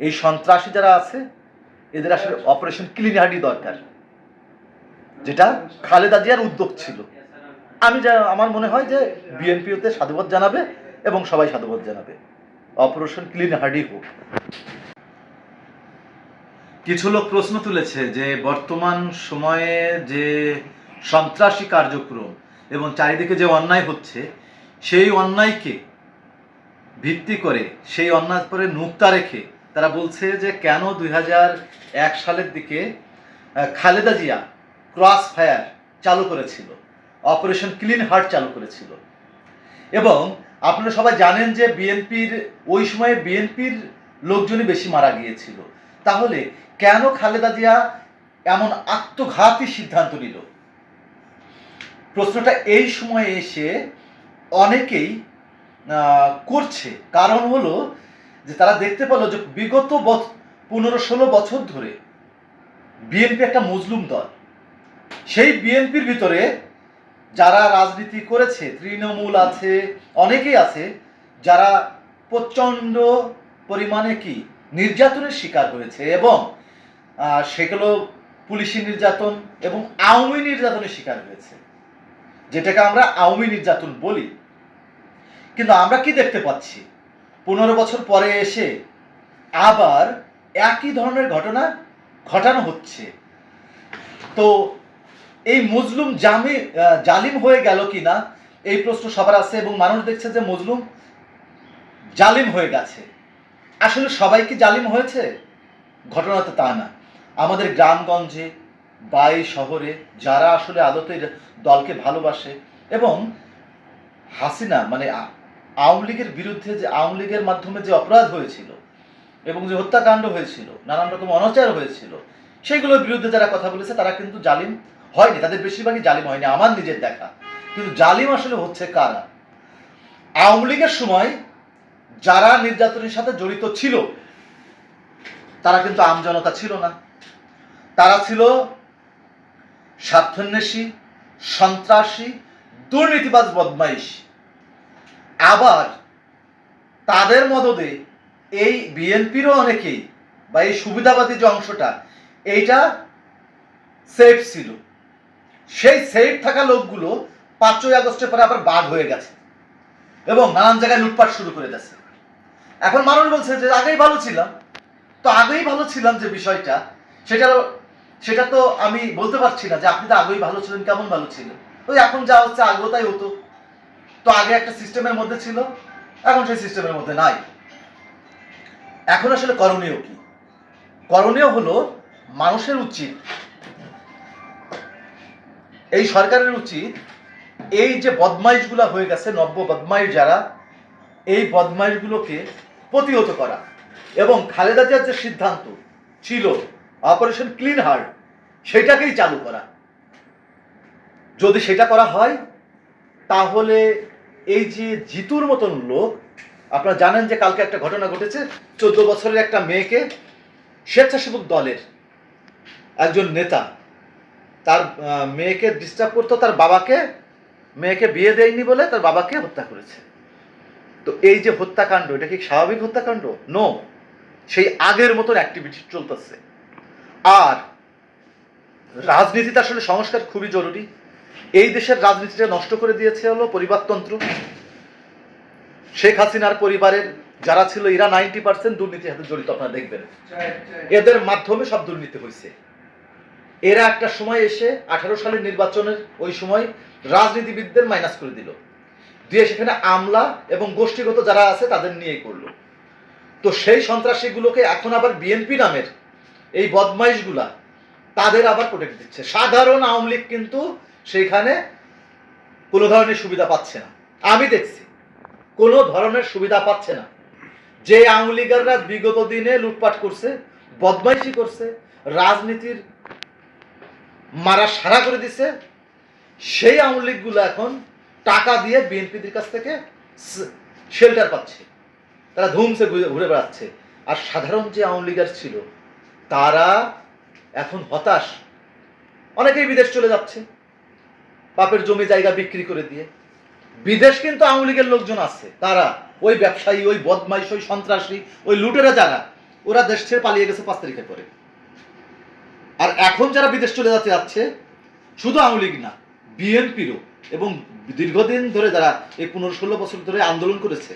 এই সন্ত্রাসী যারা আছে, এদের আসলে অপারেশন ক্লিন হার্ডি দরকার। যেটা খালেদা জিয়ার উদ্যোগ ছিল। আমি যা, আমার মনে হয় যে বিএনপি ওতে সাধুবাদ জানাবে এবং সবাই সাধুবাদ জানাবে। অপারেশন ক্লিন হার্ডি হোক। কিছু লোক প্রশ্ন তুলেছে যে বর্তমান সময়ে যে সন্ত্রাসী কার্যক্রম এবং চারিদিকে যে অন্যায় হচ্ছে, সেই অন্যায়কে ভিত্তি করে, সেই অন্যায় পরে নুক্তা রেখে তারা বলছে যে কেন দুই সালের দিকে খালেদা জিয়া ক্রস ফায়ার চালু করেছিল, অপারেশন ক্লিন হার্ট চালু করেছিল। এবং আপনারা সবাই জানেন যে বিএনপির, ওই সময়ে বিএনপির লোকজনই বেশি মারা গিয়েছিল। তাহলে কেন খালেদা জিয়া এমন আত্মঘাতী সিদ্ধান্ত নিল? প্রশ্নটা এই সময়ে এসে অনেকেই করছে। কারণ হলো যে তারা দেখতে পেল যে বিগত পনেরো ষোলো বছর ধরে বিএনপি একটা মজলুম দল। সেই বিএনপির ভিতরে যারা রাজনীতি করেছে, তৃণমূল আছে, অনেকেই আছে, যারা প্রচণ্ড পরিমাণে কি নির্যাতনের শিকার হয়েছে এবং সেগুলো পুলিশি নির্যাতন এবং আওয়ামী নির্যাতনের শিকার হয়েছে। যেটাকে আমরা আওয়ামী নির্যাতন বলি। কিন্তু আমরা কি দেখতে পাচ্ছি? পনেরো বছর পরে এসে আবার একই ধরনের ঘটনা ঘটানো হচ্ছে। তো এই মজলুম জামি জালিম হয়ে গেল কি না এই প্রশ্ন সবার আছে এবং মানুষ দেখছে যে মজলুম জালিম হয়ে গেছে। আসলে সবাই কি জালিম হয়েছে? ঘটনা তো তা না। আমাদের গ্রামগঞ্জে বা এই শহরে যারা আসলে আদতে এর দলকে ভালোবাসে এবং হাসিনা মানে আওয়ামী লীগের বিরুদ্ধে যে আওয়ামী লীগের মাধ্যমে যে অপরাধ হয়েছিল এবং যে হত্যাকাণ্ড হয়েছিল, নানান রকম অনাচার হয়েছিল সেগুলোর বিরুদ্ধে যারা কথা বলেছে, তারা কিন্তু জালিম হয়নি। তাদের বেশিরভাগই জালিম হয়নি, আমার নিজের দেখা। কিন্তু জালিম আসলে হচ্ছে কারা? আওয়ামী লীগের সময় যারা নির্যাতনের সাথে জড়িত ছিল, তারা কিন্তু আমজনতা ছিল না। তারা ছিল স্বার্থন্বেষী, সন্ত্রাসী, দুর্নীতিবাজ, বদমাইশ। আবার তাদের মদদে এই বিএনপিরও অনেকেই বা এই সুবিধাবাদী যে অংশটা, এইটা সেফ ছিল। সেই সেফ থাকা লোকগুলো পাঁচই আগস্টের পরে আবার বাদ হয়ে গেছে এবং নানান জায়গায় লুটপাট শুরু করে দিয়েছে। এখন মানুষ বলছে যে আগেই ভালো ছিলাম। তো আগেই ভালো ছিলাম যে বিষয়টা, সেটা সেটা তো আমি বলতে পারছি না যে আপনি তো আগেই ভালো ছিলেন, কেমন ভালো ছিলেন? ওই এখন যা হচ্ছে আগেও তাই হতো। তো আগে একটা সিস্টেমের মধ্যে ছিল, এখন সেই সিস্টেমের মধ্যে নাই। এখন আসলে করণীয় কি? করণীয় হলো মানুষের উচিত, এই সরকারের উচিত, এই যে বদমাইশগুলো হয়ে গেছে, নব্য বদমাইশ যারা, এই বদমাইশগুলোকে প্রতিহত করা। এবং খালেদা জিয়ার যে সিদ্ধান্ত ছিল, অপারেশন ক্লিন হার্ট সেটাকেই চালু করা। যদি সেটা করা হয় তাহলে এই যে জিতুর মতন লোক, আপনারা জানেন যে কালকে একটা ঘটনা ঘটেছে, চোদ্দ বছরের একটা মেয়েকে স্বেচ্ছাসেবক দলের একজন নেতা, তার মেয়েকে ডিস্টার্ব করতো, তার বাবাকে, মেয়েকে বিয়ে দেয়নি বলে তার বাবাকে হত্যা করেছে। তো এই যে হত্যাকাণ্ড, এটা কি স্বাভাবিক হত্যাকাণ্ড? নো সেই আগের মতন অ্যাক্টিভিটি চলতেছে। আর রাজনীতিতে আসলে সংস্কার খুবই জরুরি। এই দেশের রাজনীতিটা নষ্ট করে দিয়েছে হলো পরিবারতন্ত্র। শেখ হাসিনার পরিবারের যারা ছিল, এরা নাইনটি পার্সেন্ট দুর্নীতির সাথে জড়িত, আপনারা দেখবেন। এদের মাধ্যমে সব দুর্নীতি হয়েছে। এরা একটা সময় এসে আঠারো সালের নির্বাচনের ওই সময় রাজনীতিবিদদের মাইনাস করে দিল। দিয়ে সেখানে আমলা এবং গোষ্ঠীগত যারা আছে, তাদের নিয়েই করল। তো সেই সন্ত্রাসীগুলোকে এখন আবার বিএনপি নামের এই বদমাইশগুলা তাদের আবার প্রোটেক্ট দিচ্ছে। সাধারণ আওয়ামী লীগ কিন্তু সেইখানে কোনো ধরনের সুবিধা পাচ্ছে না। আমি দেখছি, কোনো ধরনের সুবিধা পাচ্ছে না। যে আওয়ামী বিগত দিনে লুটপাট করছে, বদমাইশি করছে, রাজনীতির মারা সারা করে দিছে, সেই আওয়ামী লীগগুলো এখন টাকা দিয়ে বিএনপিদের কাছ থেকে শেল্টার পাচ্ছে। তারা ধুমসে ঘুরে বেড়াচ্ছে। আর সাধারণ যে আওয়ামী লীগার ছিল, তারা এখন হতাশ। অনেকেই বিদেশ চলে যাচ্ছে। বাপের জমি জায়গা বিক্রি করে দিয়ে। বিদেশ কিন্তু আওয়ামী লীগের লোকজন আছে, তারা, ওই ব্যবসায়ী, ওই বদমাইশ, ওই সন্ত্রাসী, ওই লুটেরা যারা, ওরা দেশ ছেড়ে পালিয়ে গেছে পাঁচ তারিখের পরে। আর এখন যারা বিদেশ চলে যাচ্ছে যাচ্ছে, শুধু আওয়ামী লীগ না, বিএনপিরও এবং দীর্ঘদিন ধরে যারা এই পনেরো ষোলো বছর ধরে আন্দোলন করেছে,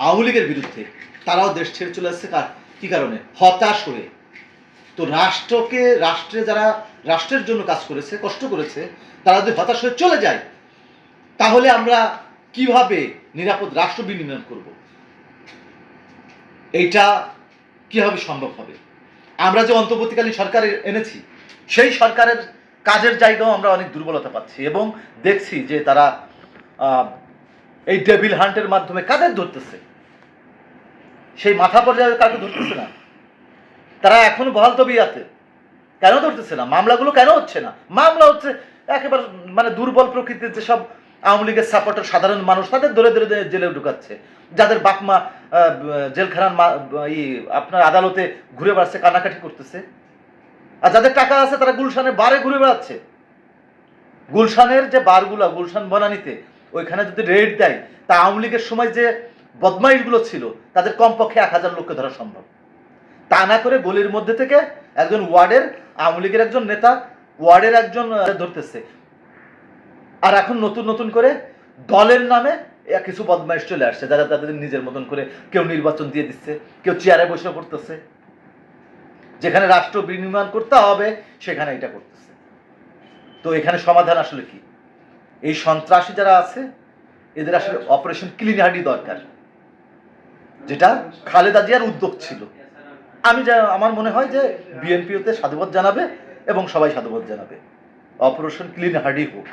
আওয়ামী লীগের বিরুদ্ধে, তারাও দেশ ছেড়ে চলে আসছে কার? কি কারণে? হতাশ হয়ে। তো রাষ্ট্রকে, রাষ্ট্রে যারা, রাষ্ট্রের জন্য কাজ করেছে, কষ্ট করেছে তারা যদি হতাশ হয়ে চলে যায়, তাহলে আমরা কীভাবে নিরাপদ রাষ্ট্র বিনিময় করব? এইটা কীভাবে সম্ভব হবে? আমরা যে অন্তর্বর্তীকালীন সরকার এনেছি, সেই সরকারের কাজের জায়গাও আমরা অনেক দুর্বলতা পাচ্ছি এবং দেখছি যে তারা এই ডেভিল হান্টের মাধ্যমে কাদের ধরতেছে? সেই মাথা পর্যায়ে কাকে ধরতেছে না। তারা এখনও বহাল তবিয়াতে। কেন ধরতেছে না? মামলাগুলো কেন হচ্ছে না? মামলা হচ্ছে একেবারে মানে দুর্বল প্রকৃতির যেসব আওয়ামী লীগের সাপোর্টার সাধারণ মানুষ, তাদের ধরে ধরে জেলে ঢুকাচ্ছে। যাদের বাপমা জেলখানার আপনার আদালতে ঘুরে বেড়াচ্ছে কানাকাটি করতেছে। আর যাদের টাকা আছে, তারা গুলশানের বারে ঘুরে বেড়াচ্ছে। গুলশানের যে বারগুলো, গুলশান বনানিতে, ওইখানে যদি রেড দেয়, তা আওয়ামী লীগের সময় যে বদমাইশগুলো ছিল, তাদের কমপক্ষে এক হাজার লোককে ধরা সম্ভব। তা না করে গলির মধ্যে থেকে একজন ওয়ার্ডের, আওয়ামী লীগের একজন নেতা ওয়ার্ডের একজন ধরতেছে। আর এখন নতুন নতুন করে দলের নামে কিছু বদমাইশ চলে আসছে, যারা তাদের নিজের মতন করে কেউ নির্বাচন দিয়ে দিচ্ছে, কেউ চেয়ারে বসে পড়তেছে। যেখানে রাষ্ট্র বিনির্মাণ করতে হবে, সেখানে এটা করতেছে। তো এখানে সমাধান আসলে কি? এই সন্ত্রাসী যারা আছে, এদের আসলে অপারেশন ক্লিন হার্ডি দরকার। যেটা খালেদা জিয়ার উদ্যোগ ছিল। আমি যা, আমার মনে হয় যে বিএনপিওতে সাধুবাদ জানাবে এবং সবাই সাধুবাদ জানাবে। অপারেশন ক্লিন হার্ডি হোক।